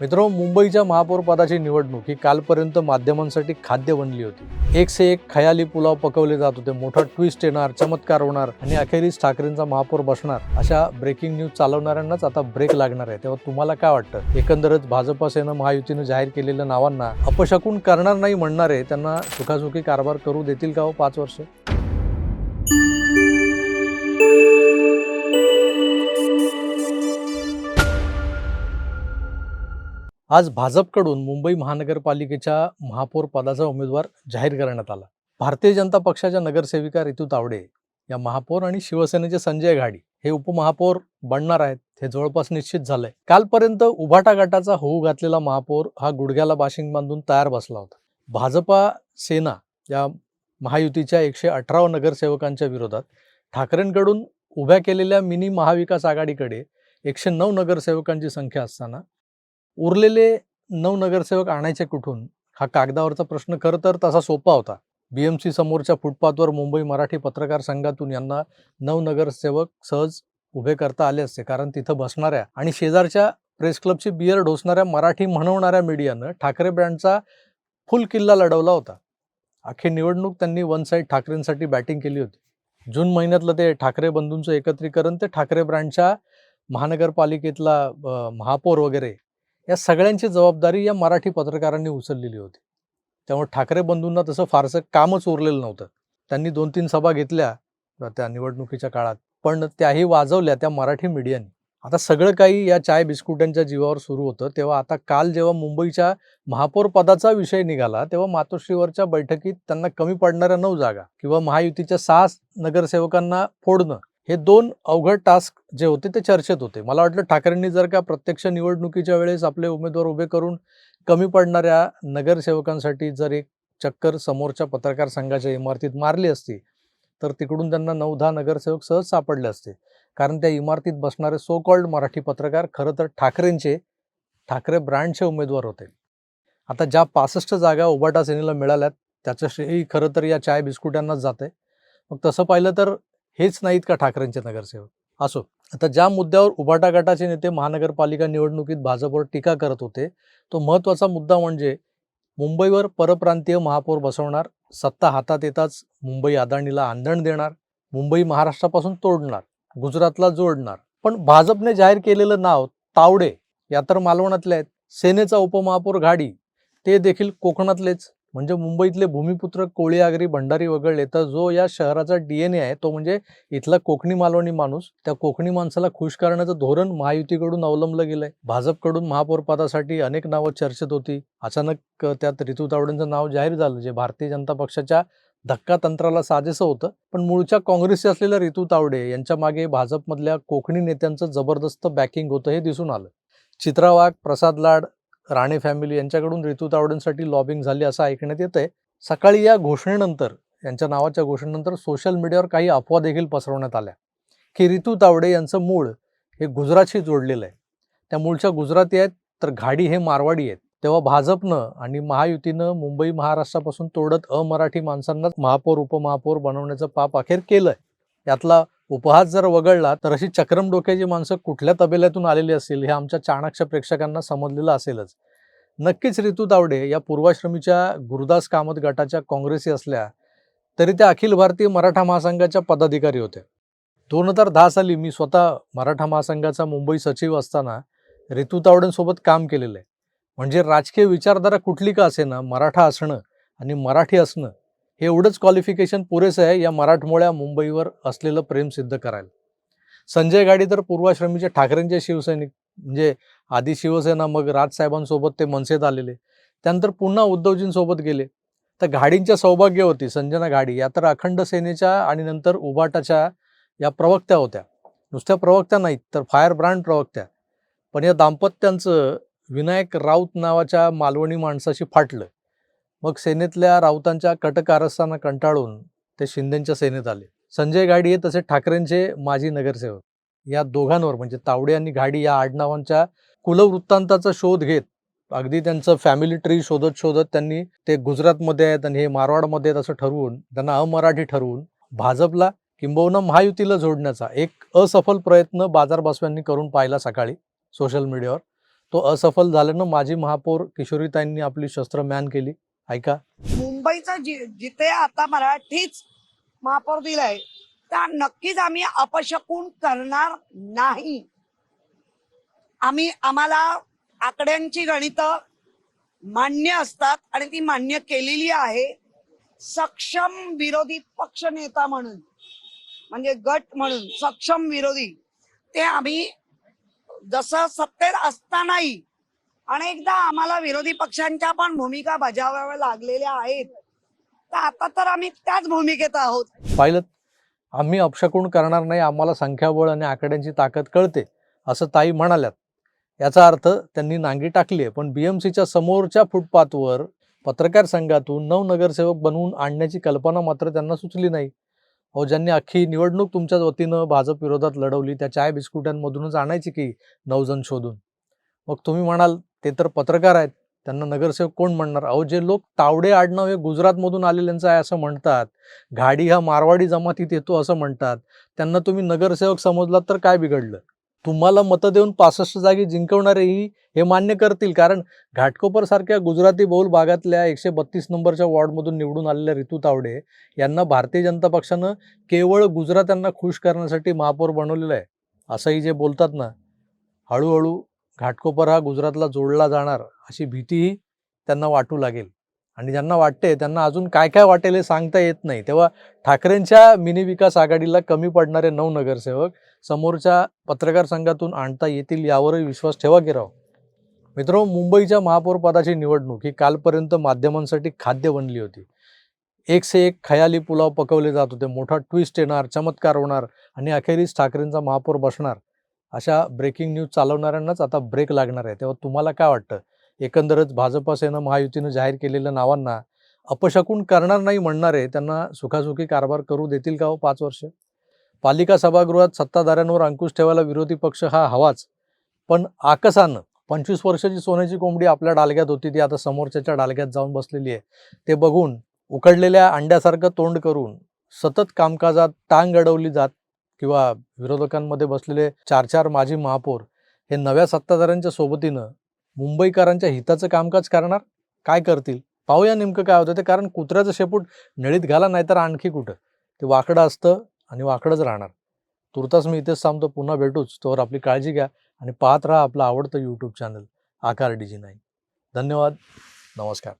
मित्र मुंबईच्या महापौरपदाची निवडणूक ही कालपर्यंत माध्यमांसाठी खाद्य बनली होती. एक से एक खयाली पुलाव पकवले जात होते. मोठा ट्विस्ट येणार चमत्कार होणार आणि अखेरीस ठाकरेंचा महापौर बसणार अशा ब्रेकिंग न्यूज चालवणाऱ्यांनाच आता ब्रेक लागणार आहे. तेव्हा तुम्हाला काय वाटतं? एकंदरच भाजपा सेना महायुतीनं जाहीर केलेल्या नावांना अपशकून करणार नाही म्हणणारे त्यांना सुखासुखी कारभार करू देतील का हो पाच वर्ष? आज भाजपकडून मुंबई महानगरपालिकेच्या महापौर पदाचा उमेदवार जाहीर करण्यात आला. भारतीय जनता पक्षाच्या नगरसेविका रितू तावडे या महापौर आणि शिवसेनेचे संजय घाडी हे उपमहापौर बनणार आहेत हे जवळपास निश्चित झालंय. कालपर्यंत उभाटा गटाचा होऊ घातलेला महापौर हा गुडघ्याला बाशिंग बांधून तयार बसला होता. भाजपा सेना या महायुतीच्या एकशे अठरा नगरसेवकांच्या विरोधात ठाकरेंकडून उभ्या केलेल्या मिनी महाविकास आघाडीकडे एकशे नऊ नगरसेवकांची संख्या असताना उरलेले नऊ नगरसेवक आणायचे कुठून? हा कागदावरचा प्रश्न खरं तर तसा सोपा होता. बी एम सी समोरच्या फुटपाथवर मुंबई मराठी पत्रकार संघातून यांना नऊ नगरसेवक सहज उभे करता आले असते. कारण तिथं बसणाऱ्या आणि शेजारच्या प्रेस क्लबची बियर ढोसणाऱ्या मराठी म्हणवणाऱ्या मीडियानं ठाकरे ब्रँडचा फुल किल्ला लढवला होता. अखेर निवडणूक त्यांनी वन साईड ठाकरेंसाठी बॅटिंग केली होती. जून महिन्यातलं ते ठाकरे बंधूंचं एकत्रीकरण ते ठाकरे ब्रँडच्या महानगरपालिकेतला महापौर वगैरे या सगळ्यांची जबाबदारी या मराठी पत्रकारांनी उचललेली होती. त्यामुळे ठाकरे बंधूंना तसं फारसं कामच उरलेलं नव्हतं. त्यांनी दोन तीन सभा घेतल्या त्या निवडणुकीच्या काळात पण त्याही वाजवल्या त्या मराठी मीडियाने. आता सगळं काही या चाय बिस्कुटांच्या जीवावर सुरू होतं तेव्हा आता काल जेव्हा मुंबईच्या महापौर पदाचा विषय निघाला तेव्हा मातोश्रीवरच्या बैठकीत त्यांना कमी पडणाऱ्या नऊ जागा किंवा महायुतीच्या सहा नगरसेवकांना फोडणं हे दोन अवघड टास्क जे होते ते चर्चेत होते. मला वाटलं ठाकरेंनी जर का प्रत्यक्ष निवडणुकीच्या वेळेस आपले उमेदवार उभे करून कमी पडणाऱ्या नगरसेवकांसाठी जर एक चक्कर समोरच्या पत्रकार संघाच्या इमारतीत मारली असती तर तिकडून त्यांना नऊ दहा नगरसेवक सहज सापडले असते. कारण त्या इमारतीत बसणारे सो कॉल्ड मराठी पत्रकार खरं तर ठाकरेंचे ठाकरे ब्रँडचे उमेदवार होते. आता ज्या पासष्ट जागा ओबाटा सेनेला मिळाल्यात त्याचं श्रेय खरं तर या चाय बिस्कुटांनाच जाते मग तसं पाहिलं तर हेच नाहीत का ठाकरेंचे नगरसेवक? असो. आता ज्या मुद्द्यावर उभाटा गटाचे नेते महानगरपालिका निवडणुकीत भाजपवर टीका करत होते तो महत्त्वाचा मुद्दा म्हणजे मुंबईवर परप्रांतीय महापौर बसवणार सत्ता हातात येताच मुंबई अदाणीला आंदण देणार मुंबई महाराष्ट्रापासून तोडणार गुजरातला जोडणार. पण भाजपने जाहीर केलेलं नाव तावडे या तर मालवणातले आहेत. सेनेचा उपमहापौर घाडी ते देखील कोकणातलेच. म्हणजे मुंबईतले भूमिपुत्र कोळी आगरी भंडारी वगळले तर जो या शहराचा डीएनए आहे तो म्हणजे इथला कोकणी मालवणी माणूस. त्या कोकणी माणसाला खुश करण्याचं धोरण महायुतीकडून अवलंबलं गेलंय. भाजपकडून महापौरपदासाठी अनेक नावं चर्चेत होती. अचानक त्यात रितू तावडेंचं नाव जाहीर झालं जे भारतीय जनता पक्षाच्या धक्का तंत्राला साजेसं होतं. पण मूळच्या काँग्रेसचे असलेल्या रितू तावडे यांच्या मागे भाजपमधल्या कोकणी नेत्यांचं जबरदस्त बॅकिंग होतं हे दिसून आलं. चित्रा वाघ प्रसाद लाड राणे फॅमिली यांच्याकडून रितू तावडेंसाठी लॉबिंग झाली असं ऐकण्यात येतंय. सकाळी या घोषणेनंतर यांच्या नावाच्या घोषणेनंतर सोशल मीडियावर काही अफवा देखील पसरवण्यात आल्या. की रितू तावडे यांचं मूळ हे गुजरातशी जोडलेलं आहे. त्या मूळच्या गुजराती आहेत तर घाडी हे मारवाडी आहेत. तेव्हा भाजपनं आणि महायुतीनं मुंबई महाराष्ट्रापासून तोडत अमराठी माणसांनाच महापौर उपमहापौर बनवण्याचं पाप अखेर केलंय. यातला उपहास जर वगळला तर अशी चक्रम डोक्याची माणसं कुठल्या तबेल्यातून आलेली असतील हे आमच्या चाणक्य प्रेक्षकांना समजलेलं असेलच. नक्कीच रितू तावडे या पूर्वाश्रमीच्या गुरुदास कामत गटाच्या काँग्रेसी असल्या तरी त्या अखिल भारतीय मराठा महासंघाच्या पदाधिकारी होत्या. दोन हजार दहा साली मी स्वतः मराठा महासंघाचा मुंबई सचिव असताना रितू तावडेंसोबत काम केलेलं आहे. म्हणजे राजकीय विचारधारा कुठली का असेना मराठा असणं आणि मराठी असणं हे एवढंच क्वालिफिकेशन पुरेसं आहे या मराठमोळ्या मुंबईवर असलेलं प्रेम सिद्ध करायला. संजय गाडी तर पूर्वाश्रमीचे ठाकरेंचे शिवसैनिक म्हणजे आधी शिवसेना मग राजसाहेबांसोबत ते मनसेत आलेले. त्यानंतर पुन्हा उद्धवजींसोबत गेले. तर घाडींच्या सौभाग्य होती संजना घाडी या तर अखंड सेनेच्या आणि नंतर उबाटाच्या या प्रवक्त्या होत्या. नुसत्या प्रवक्त्या नाहीत तर फायर ब्रँड प्रवक्त्या. पण या दाम्पत्यांचं विनायक राऊत नावाच्या मालवणी माणसाशी फाटलं. मग सेनेतल्या राऊतांच्या कटकारस्थांना कंटाळून ते शिंदेच्या सेनेत आले. संजय गाडी तसे ठाकरेंचे माजी नगरसेवक. या दोघांवर म्हणजे तावडे आणि घाडी या आडनावांच्या कुलवृत्तांताचा शोध घेत अगदी त्यांचं फॅमिली ट्री शोधत शोधत त्यांनी ते गुजरातमध्ये आहेत आणि हे मारवाडमध्ये आहेत असं ठरवून त्यांना अमराठी ठरवून भाजपला किंबहुना महायुतीला जोडण्याचा एक असफल प्रयत्न बाजार बसव्यांनी करून पाहिला सकाळी सोशल मीडियावर तो असफल झाल्यानं माजी महापौर किशोरीताईंनी आपली शस्त्र मॅन केली. ऐका मुंबईचं जिथे आता मराठीच महापौर दिलाय त्या नक्कीच आम्ही अपशकून करणार नाही. आम्ही आम्हाला आकड्यांची गणित मान्य असतात आणि ती मान्य केलेली आहे. सक्षम विरोधी पक्ष नेता म्हणून म्हणजे गट म्हणून सक्षम विरोधी ते आम्ही जसं सत्तेत असतानाही अनेकदा आम्हाला विरोधी पक्षांच्या पण भूमिका बजावाव्या लागलेल्या आहेत. तर आता तर आम्ही त्याच भूमिकेत आहोत. पाहिलं आम्ही अपशकून करणार नाही आम्हाला संख्याबळ आणि आकड्यांची ताकद कळते असं ताई म्हणाल्यात. याचा अर्थ त्यांनी नांगी टाकली आहे पण बी एम सीच्या समोरच्या फुटपाथवर पत्रकार संघातून नऊ नगरसेवक बनवून आणण्याची कल्पना मात्र त्यांना सुचली नाही. अहो ज्यांनी अख्खी निवडणूक तुमच्या वतीनं भाजप विरोधात लढवली त्या चाय बिस्कुटांमधूनच आणायची की नऊ जण शोधून? मग तुम्ही म्हणाल ते तर पत्रकार आहेत. त्यांना नगरसेवक कोण म्हणणार? अहो जे लोक तावडे आडनाव हे गुजरातमधून आलेल्यांचं आहे असं म्हणतात. घाडी हा मारवाडी जमातीत येतो असं म्हणतात. त्यांना तुम्ही नगरसेवक समजलात तर काय बिघडलं? तुम्हाला मतं देऊन पासष्ट जागी जिंकवणारेही हे मान्य करतील. कारण घाटकोपर सारख्या गुजराती बहुल भागातल्या एकशे बत्तीस नंबरच्या वॉर्डमधून निवडून आलेल्या रितू तावडे यांना भारतीय जनता पक्षानं केवळ गुजरात्यांना खुश करण्यासाठी महापौर बनवलेलं आहे. असंही जे बोलतात ना हळूहळू घाटकोपर हा गुजरातला जोडला जाणार अशी भीतीही त्यांना वाटू लागेल. आणि ज्यांना वाटते त्यांना अजून काय काय वाटेल हे सांगता येत नाही. तेव्हा ठाकरेंच्या मिनी विकास आघाडीला कमी पडणारे नऊ नगरसेवक समोरच्या पत्रकार संघातून आणता येतील यावरही विश्वास ठेवा की राव? मित्र मुंबईच्या महापौरपदाची निवडणूक ही कालपर्यंत माध्यमांसाठी खाद्य बनली होती. एक से एक खयाली पुलाव पकवले जात होते. मोठा ट्विस्ट येणार चमत्कार होणार आणि अखेरीस ठाकरेंचा महापौर बसणार. अशा ब्रेकिंग न्यूज चालवणाऱ्यांनाच आता ब्रेक लागणार आहे. तेव्हा तुम्हाला काय वाटतं? एकंदरच भाजपा सेना महायुतीनं जाहीर केलेल्या नावांना अपशकून करणार नाही म्हणणारे त्यांना सुखासुखी कारभार करू देतील का हो पाच वर्ष? पालिका सभागृहात सत्ताधाऱ्यांवर अंकुश ठेवायला विरोधी पक्ष हा हवाच. पण आकसानं पंचवीस वर्षाची सोन्याची कोंबडी आपल्या डालग्यात होती. ती आता समोरच्याच्या डालग्यात जाऊन बसलेली आहे. ते बघून उकडलेल्या अंड्यासारखं तोंड करून सतत कामकाजात टांग अडवली जात किंवा विरोधकांमध्ये बसलेले चार चार माजी महापौर हे नव्या सत्ताधाऱ्यांच्या सोबतीनं मुंबईकरांच्या हिताचं कामकाज करणार? काय करतील? पाहूया नेमकं काय होतं ते. कारण कुत्र्याचं शेपूट नळीत घाला नाहीतर आणखी कुठं? ते वाकडं असतं आणि वाकडंच राहणार. तुर्तास मी इथेच थांबतो. पुन्हा भेटूच. तोवर आपली काळजी घ्या आणि पाहत राहा आपलं आवडतं यूट्यूब चॅनल आकार डीजी नाही नाईन धन्यवाद. नमस्कार.